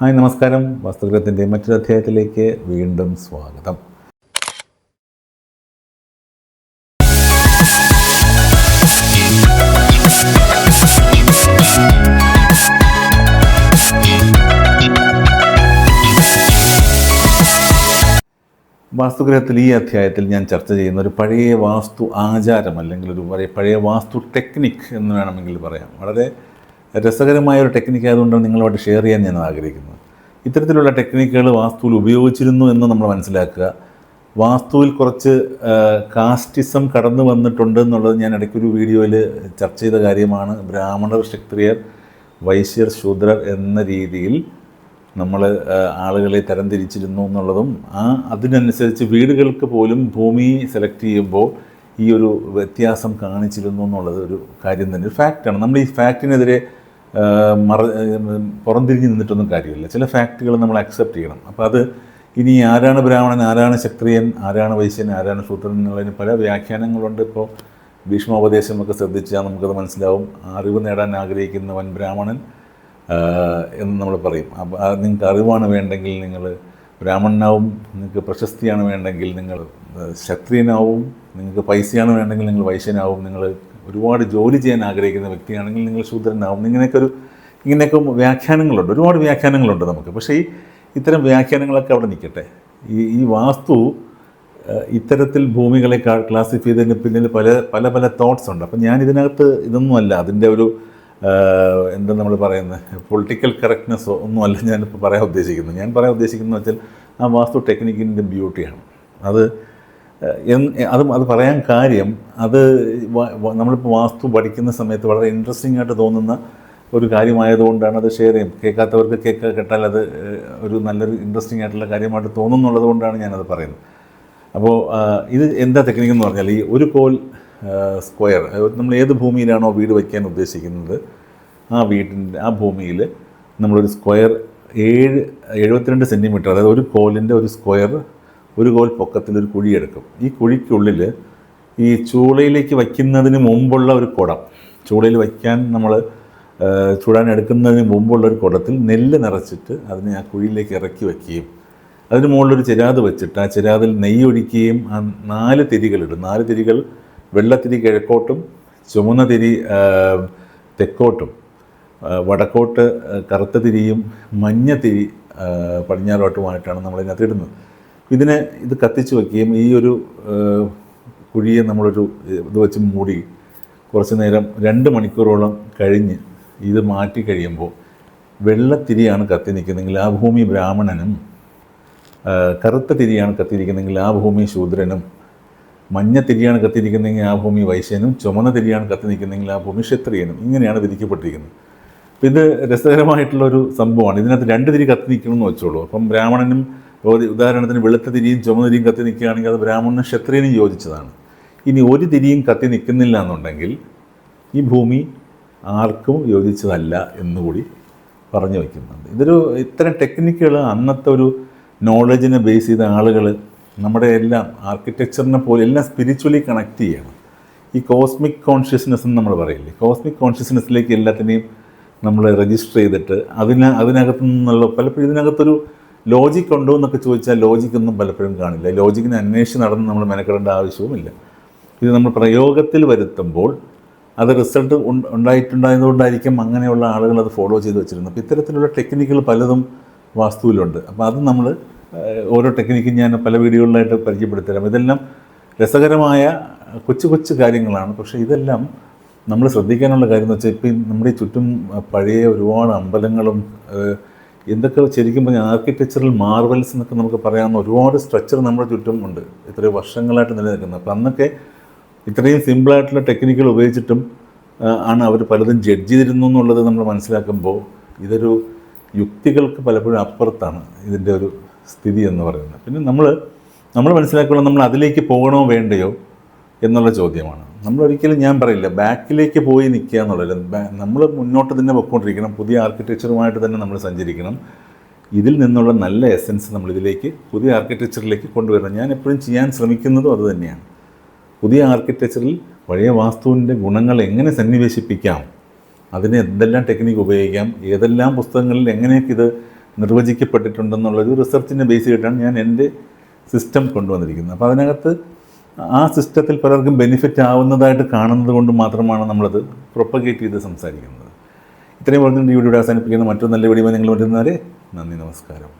Hi നമസ്കാരം. വാസ്തുഗ്രഹത്തിന്റെ മറ്റൊരു അധ്യായത്തിലേക്ക് വീണ്ടും സ്വാഗതം. വാസ്തുഗ്രഹത്തിൽ ഈ അധ്യായത്തിൽ ഞാൻ ചർച്ച ചെയ്യുന്ന ഒരു പഴയ വാസ്തു ആചാരം അല്ലെങ്കിൽ ഒരു പഴയ വാസ്തു ടെക്നിക് എന്ന് വേണമെങ്കിൽ പറയാം. വളരെ രസകരമായ ഒരു ടെക്നിക്ക് ആയതുകൊണ്ട് നിങ്ങളുമായിട്ട് ഷെയർ ചെയ്യാൻ ഞാൻ ആഗ്രഹിക്കുന്നത്. ഇത്തരത്തിലുള്ള ടെക്നിക്കുകൾ വാസ്തുവിൽ ഉപയോഗിച്ചിരുന്നു എന്ന് നമ്മൾ മനസ്സിലാക്കുക. വാസ്തുവിൽ കുറച്ച് കാസ്റ്റിസം കടന്നു വന്നിട്ടുണ്ട് എന്നുള്ളത് ഞാൻ ഇടയ്ക്കൊരു വീഡിയോയിൽ ചർച്ച ചെയ്ത കാര്യമാണ്. ബ്രാഹ്മണർ ക്ഷത്രിയർ വൈശ്യർ ശൂദ്രർ എന്ന രീതിയിൽ നമ്മൾ ആളുകളെ തരംതിരിച്ചിരുന്നു എന്നുള്ളതും ആ അതിനനുസരിച്ച് വീടുകൾക്ക് പോലും ഭൂമി സെലക്ട് ചെയ്യുമ്പോൾ ഈ ഒരു വ്യത്യാസം കാണിച്ചിരുന്നു എന്നുള്ളത് ഒരു കാര്യം തന്നെ. ഒരു ഫാക്റ്റാണ് നമ്മൾ ഈ ഫാക്റ്റിനെതിരെ മറ പുറംതിരിഞ്ഞ് നിന്നിട്ടൊന്നും കാര്യമില്ല. ചില ഫാക്റ്റുകൾ നമ്മൾ അക്സെപ്റ്റ് ചെയ്യണം. അപ്പോൾ അത് ഇനി ആരാണ് ബ്രാഹ്മണൻ ആരാണ് ക്ഷത്രിയൻ ആരാണ് വൈശ്യൻ ആരാണ് ശൂദ്രൻ എന്നുള്ളതിന് പല വ്യാഖ്യാനങ്ങളുണ്ട്. ഇപ്പോൾ ഭീഷ്മോപദേശമൊക്കെ ശ്രദ്ധിച്ചാൽ നമുക്കത് മനസ്സിലാവും. അറിവ് നേടാൻ ആഗ്രഹിക്കുന്നവൻ ബ്രാഹ്മണൻ എന്ന് നമ്മൾ പറയും. അപ്പോൾ നിങ്ങൾക്ക് അറിവാണ് വേണ്ടെങ്കിൽ നിങ്ങൾ ബ്രാഹ്മണനാവും നിങ്ങൾക്ക് പ്രശസ്തിയാണ് വേണ്ടെങ്കിൽ നിങ്ങൾ ക്ഷത്രിയനാവും നിങ്ങൾക്ക് പൈസയാണ് വേണ്ടെങ്കിൽ നിങ്ങൾ വൈശ്യനാവും നിങ്ങൾ ഒരുപാട് ജോലി ചെയ്യാൻ ആഗ്രഹിക്കുന്ന വ്യക്തിയാണെങ്കിൽ നിങ്ങൾ ശൂദ്രനാവും ഇങ്ങനെയൊക്കെ ഒരു ഇങ്ങനെയൊക്കെ വ്യാഖ്യാനങ്ങളുണ്ട്. ഒരുപാട് വ്യാഖ്യാനങ്ങളുണ്ട് നമുക്ക്. പക്ഷേ ഈ ഇത്തരം വ്യാഖ്യാനങ്ങളൊക്കെ അവിടെ നിൽക്കട്ടെ. ഈ ഈ വാസ്തു ഇത്തരത്തിൽ ഭൂമികളെ ക്ലാസിഫൈ ചെയ്തതിന് പിന്നിൽ പല പല പല തോട്ട്സ് ഉണ്ട്. അപ്പം ഞാൻ ഇതിനകത്ത് ഇതൊന്നുമല്ല. അതിന്റെ ഒരു എന്താ നമ്മൾ പറയുന്നത്? പൊളിറ്റിക്കൽ കറക്റ്റ്നെസ്സോ ഒന്നുമല്ല ഞാനിപ്പോൾ പറയാൻ ഉദ്ദേശിക്കുന്നത്. ഞാൻ പറയാൻ ഉദ്ദേശിക്കുന്നത് വെച്ചാൽ ആ വാസ്തു ടെക്നിക്കിന്റെ ബ്യൂട്ടിയാണ് അത് അത് അത് പറയാൻ കാര്യം അത് നമ്മളിപ്പോൾ വാസ്തു പഠിക്കുന്ന സമയത്ത് വളരെ ഇൻട്രസ്റ്റിംഗ് ആയിട്ട് തോന്നുന്ന ഒരു കാര്യമായതുകൊണ്ടാണ് അത് ഷെയർ ചെയ്യും കേൾക്കാത്തവർക്ക് കേൾക്കുക കേട്ടാൽ അത് ഒരു നല്ലൊരു ഇൻട്രസ്റ്റിംഗ് ആയിട്ടുള്ള കാര്യമായിട്ട് തോന്നുന്നുള്ളത് കൊണ്ടാണ് ഞാനത് പറയുന്നത്. അപ്പോൾ ഇത് എന്താ ടെക്നിക്ക് എന്ന് പറഞ്ഞാൽ ഈ ഒരു കോൽ സ്ക്വയർ നമ്മൾ ഏത് ഭൂമിയിലാണോ വീട് വയ്ക്കാൻ ഉദ്ദേശിക്കുന്നത് ആ വീട്ടിന്റെ ആ ഭൂമിയിൽ നമ്മളൊരു സ്ക്വയർ ഏഴ് എഴുപത്തിരണ്ട് സെന്റിമീറ്റർ അതായത് ഒരു കോലിന്റെ ഒരു സ്ക്വയർ ഒരു കോൽ പൊക്കത്തിൽ ഒരു കുഴിയെടുക്കും ഈ കുഴിക്കുള്ളിൽ ഈ ചൂളയിലേക്ക് വയ്ക്കുന്നതിന് മുമ്പുള്ള ഒരു കുടം. ചൂളയിൽ വയ്ക്കാൻ നമ്മൾ ചൂടാൻ എടുക്കുന്നതിന് മുമ്പുള്ള ഒരു കുടത്തിൽ നെല്ല് നിറച്ചിട്ട് അതിനെ ആ കുഴിയിലേക്ക് ഇറക്കി വയ്ക്കുകയും അതിന് മുകളിലൊരു ചിരാത് വെച്ചിട്ട് ആ ചിരാതിൽ നെയ്യ് ഒഴിക്കുകയും ആ നാല് തിരികളിടും. നാല് തിരികൾ വെള്ളത്തിരി കിഴക്കോട്ടും ചുമന്ന തിരി തെക്കോട്ടും വടക്കോട്ട് കറുത്ത തിരിയും മഞ്ഞ തിരി പടിഞ്ഞാറോട്ടുമായിട്ടാണ് നമ്മളിതിനകത്ത് ഇടുന്നത്. ഇതിനെ ഇത് കത്തിച്ച് വയ്ക്കുകയും ഈ ഒരു കുഴിയെ നമ്മളൊരു ഇത് വെച്ച് മൂടി കുറച്ച് നേരം രണ്ട് മണിക്കൂറോളം കഴിഞ്ഞ് ഇത് മാറ്റി കഴിയുമ്പോൾ വെള്ളത്തിരിയാണ് കത്തി നിൽക്കുന്നതെങ്കിൽ ആ ഭൂമി ബ്രാഹ്മണനും കറുത്ത തിരിയാണ് കത്തിയിരിക്കുന്നതെങ്കിൽ ആ ഭൂമി ശൂദ്രനും മഞ്ഞ തിരിയാണ് കത്തിയിരിക്കുന്നതെങ്കിൽ ആ ഭൂമി വൈശ്യനും ചുമന്ന തിരിയാണ് കത്തി നിൽക്കുന്നതെങ്കിൽ ആ ഭൂമി ക്ഷത്രിയനും. ഇങ്ങനെയാണ് വിധിക്കപ്പെട്ടിരിക്കുന്നത്. അപ്പം ഇത് രസകരമായിട്ടുള്ളൊരു സംഭവമാണ്. ഇതിനകത്ത് രണ്ട് തിരി കത്തി നിൽക്കണമെന്ന് വെച്ചോളൂ. അപ്പം ബ്രാഹ്മണനും ഒരു- ഉദാഹരണത്തിന് വെളുത്ത തിരിയും ചുമന്ന തിരിയും കത്തി നിൽക്കുകയാണെങ്കിൽ അത് ബ്രാഹ്മണനും ക്ഷത്രിയനും യോജിച്ചതാണ്. ഇനി ഒരു തിരിയും കത്തി നിൽക്കുന്നില്ല എന്നുണ്ടെങ്കിൽ ഈ ഭൂമി ആർക്കും യോജിച്ചതല്ല എന്നുകൂടി പറഞ്ഞു വയ്ക്കുന്നുണ്ട്. ഇതൊരു ഇത്തരം ടെക്നിക്കുകൾ അന്നത്തെ ഒരു നോളജിനെ ബേസ് ചെയ്ത ആളുകൾ നമ്മുടെ എല്ലാം ആർക്കിടെക്ചറിനെ പോലെ എല്ലാം സ്പിരിച്വലി കണക്ട് ചെയ്യണം. ഈ കോസ്മിക് കോൺഷ്യസ്നെസ് എന്ന് നമ്മൾ പറയില്ലേ? കോസ്മിക് കോൺഷ്യസ്നെസ്സിലേക്ക് എല്ലാത്തിനെയും നമ്മൾ രജിസ്റ്റർ ചെയ്തിട്ട് അതിന് അതിനകത്തു നിന്നുള്ള പലപ്പോഴും ഇതിനകത്തൊരു ലോജിക് ഉണ്ടോ എന്നൊക്കെ ചോദിച്ചാൽ ലോജിക്കൊന്നും പലപ്പോഴും കാണില്ല. ലോജിക്കിനെ അന്വേഷിച്ച് നടന്ന് നമ്മൾ മെനക്കെടേണ്ട ആവശ്യവുമില്ല. ഇത് നമ്മൾ പ്രയോഗത്തിൽ വരുത്തുമ്പോൾ അത് റിസൾട്ട് ഉണ്ടായിട്ടുണ്ടായതുകൊണ്ടായിരിക്കും അങ്ങനെയുള്ള ആളുകൾ അത് ഫോളോ ചെയ്ത് വെച്ചിരുന്നത്. അപ്പോൾ ഇത്തരത്തിലുള്ള ടെക്നിക്കുകൾ പലതും വാസ്തുവിലുണ്ട്. അപ്പോൾ അത് നമ്മൾ ഓരോ ടെക്നിക്കും ഞാൻ പല വീഡിയോകളിലായിട്ട് പരിചയപ്പെടുത്തരാം. ഇതെല്ലാം രസകരമായ കൊച്ചു കൊച്ചു കാര്യങ്ങളാണ്. പക്ഷേ ഇതെല്ലാം നമ്മൾ ശ്രദ്ധിക്കാനുള്ള കാര്യം എന്ന് വെച്ചാൽ ഇപ്പം നമ്മുടെ ചുറ്റും പഴയ ഒരുപാട് അമ്പലങ്ങളും എന്തൊക്കെ ശരിക്കും പറഞ്ഞാൽ ആർക്കിടെക്ചറൽ മാർവൽസ് എന്നൊക്കെ നമുക്ക് പറയാവുന്ന ഒരുപാട് സ്ട്രക്ചർ നമ്മുടെ ചുറ്റും ഉണ്ട്. ഇത്രയും വർഷങ്ങളായിട്ട് നിലനിൽക്കുന്നത്. അപ്പം അന്നൊക്കെ ഇത്രയും സിമ്പിളായിട്ടുള്ള ടെക്നിക്കുകൾ ഉപയോഗിച്ചിട്ടും ആണ് അവർ പലതും ജഡ്ജ് ചെയ്തിരുന്നു എന്നുള്ളത് നമ്മൾ മനസ്സിലാക്കുമ്പോൾ ഇതൊരു യുക്തികൾക്ക് പലപ്പോഴും അപ്പുറത്താണ് ഇതിന്റെ ഒരു സ്ഥിതി എന്ന് പറയുന്നത്. പിന്നെ നമ്മൾ നമ്മൾ മനസ്സിലാക്കുമ്പോൾ നമ്മൾ അതിലേക്ക് പോകണോ വേണ്ടയോ എന്നുള്ള ചോദ്യമാണ്. നമ്മൾ ഒരിക്കലും ഞാൻ പറയില്ല ബാക്കിലേക്ക് പോയി നിൽക്കുക എന്നുള്ളത് നമ്മൾ മുന്നോട്ട് തന്നെ പൊയ്ക്കൊണ്ടിരിക്കണം പുതിയ ആർക്കിടെക്ചറുമായിട്ട് തന്നെ നമ്മൾ സഞ്ചരിക്കണം. ഇതിൽ നിന്നുള്ള നല്ല എസൻസ് നമ്മൾ ഇതിലേക്ക് പുതിയ ആർക്കിടെക്ചറിലേക്ക് കൊണ്ടുവരണം. ഞാൻ എപ്പോഴും ചെയ്യാൻ ശ്രമിക്കുന്നതും അത് തന്നെയാണ്. പുതിയ ആർക്കിടെക്ചറിൽ പഴയ വാസ്തുവിന്റെ ഗുണങ്ങൾ എങ്ങനെ സന്നിവേശിപ്പിക്കാം അതിന് എന്തെല്ലാം ടെക്നിക്ക് ഉപയോഗിക്കാം ഏതെല്ലാം പുസ്തകങ്ങളിൽ എങ്ങനെയൊക്കെ ഇത് നിർവചിക്കപ്പെട്ടിട്ടുണ്ടെന്നുള്ളൊരു റിസർച്ചിന്റെ ബേസ് ചെയ്തിട്ടാണ് ഞാൻ എന്റെ സിസ്റ്റം കൊണ്ടുവന്നിരിക്കുന്നത്. അപ്പോൾ അതിനകത്ത് ആ സിസ്റ്റത്തിൽ പലർക്കും ബെനിഫിറ്റ് ആവുന്നതായിട്ട് കാണുന്നത് കൊണ്ട് മാത്രമാണ് നമ്മളത് പ്രൊപ്പഗേറ്റ് ചെയ്ത് സംസാരിക്കുന്നത്. ഇത്രയും പറഞ്ഞുകൊണ്ട് ഈ വീഡിയോ അവസാനിപ്പിക്കുന്ന മറ്റൊരു നല്ല വീഡിയോ നിങ്ങൾ വരുന്നവരെ നന്ദി നമസ്കാരം.